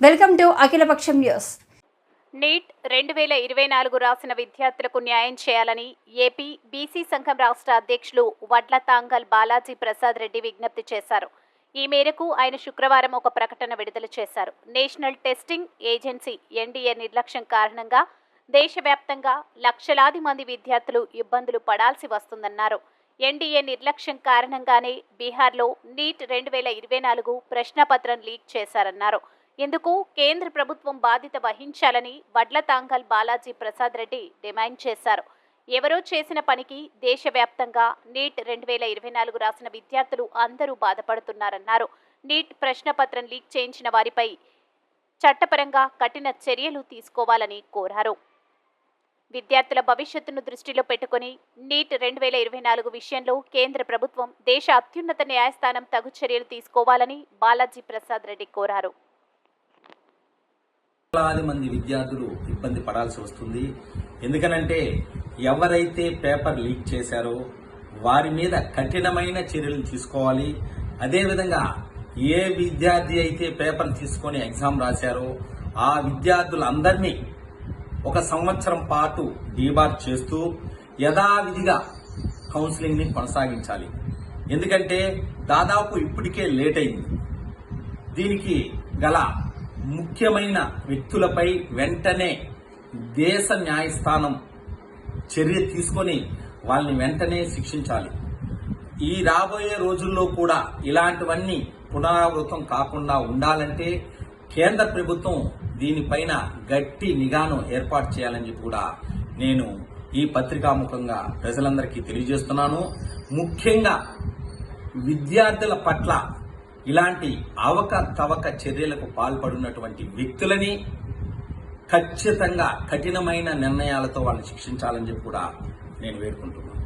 Welcome to Akhilapaksham news. NEET రెండు వేల ఇరవై నాలుగు రాసిన విద్యార్థులకు న్యాయం చేయాలని ఏపీ బీసీ సంఘం రాష్ట్ర అధ్యక్షులు వడ్ల తాంగల్ బాలాజీ ప్రసాద్ రెడ్డి విజ్ఞప్తి చేశారు. ఈ మేరకు ఆయన శుక్రవారం ఒక ప్రకటన విడుదల చేశారు. నేషనల్ టెస్టింగ్ ఏజెన్సీ ఎన్డీఏ నిర్లక్ష్యం కారణంగా దేశవ్యాప్తంగా లక్షలాది మంది విద్యార్థులు ఇబ్బందులు పడాల్సి వస్తుందన్నారు. ఎన్డీఏ నిర్లక్ష్యం కారణంగానే బీహార్లో నీట్ రెండు వేల ఇరవై నాలుగు ప్రశ్నపత్రం లీక్ చేశారన్నారు. ఇందుకు కేంద్ర ప్రభుత్వం బాధ్యత వహించాలని వడ్ల తాంగల్ బాలాజీ ప్రసాద్ రెడ్డి డిమాండ్ చేశారు. ఎవరో చేసిన పనికి దేశవ్యాప్తంగా నీట్ రెండు వేల ఇరవై నాలుగు రాసిన విద్యార్థులు అందరూ బాధపడుతున్నారన్నారు. నీట్ ప్రశ్నపత్రం లీక్ చేయించిన వారిపై చట్టపరంగా కఠిన చర్యలు తీసుకోవాలని కోరారు. విద్యార్థుల భవిష్యత్తును దృష్టిలో పెట్టుకుని నీట్ రెండు వేల ఇరవై నాలుగు విషయంలో కేంద్ర ప్రభుత్వం దేశ అత్యున్నత న్యాయస్థానం తగు చర్యలు తీసుకోవాలని బాలాజీ ప్రసాద్ రెడ్డి కోరారు. వేలాది మంది విద్యార్థులు ఇబ్బంది పడాల్సి వస్తుంది. ఎందుకనంటే ఎవరైతే పేపర్ లీక్ చేశారో వారి మీద కఠినమైన చర్యలు తీసుకోవాలి. అదేవిధంగా ఏ విద్యార్థి అయితే పేపర్ తీసుకొని ఎగ్జామ్ రాశారో ఆ విద్యార్థులందరినీ ఒక సంవత్సరం పాటు డీబార్ చేస్తూ యథావిధిగా కౌన్సిలింగ్ని కొనసాగించాలి. ఎందుకంటే దాదాపు ఇప్పటికే లేట్ అయింది. దీనికి గల ముఖ్యమైన వ్యక్తులపై వెంటనే దేశ న్యాయస్థానం చర్య తీసుకొని వాళ్ళని వెంటనే శిక్షించాలి. ఈ రాబోయే రోజుల్లో కూడా ఇలాంటివన్నీ పునరావృతం కాకుండా ఉండాలంటే కేంద్ర ప్రభుత్వం దీనిపైన గట్టి నిఘాను ఏర్పాటు చేయాలని చెప్పి కూడా నేను ఈ పత్రికాముఖంగా ప్రజలందరికీ తెలియజేస్తున్నాను. ముఖ్యంగా విద్యార్థుల పట్ల ఇలాంటి అవక తవక చర్యలకు పాల్పడినటువంటి వ్యక్తులని ఖచ్చితంగా కఠినమైన నిర్ణయాలతో వాళ్ళని శిక్షించాలని చెప్పి కూడా నేను వేడుకుంటున్నాను.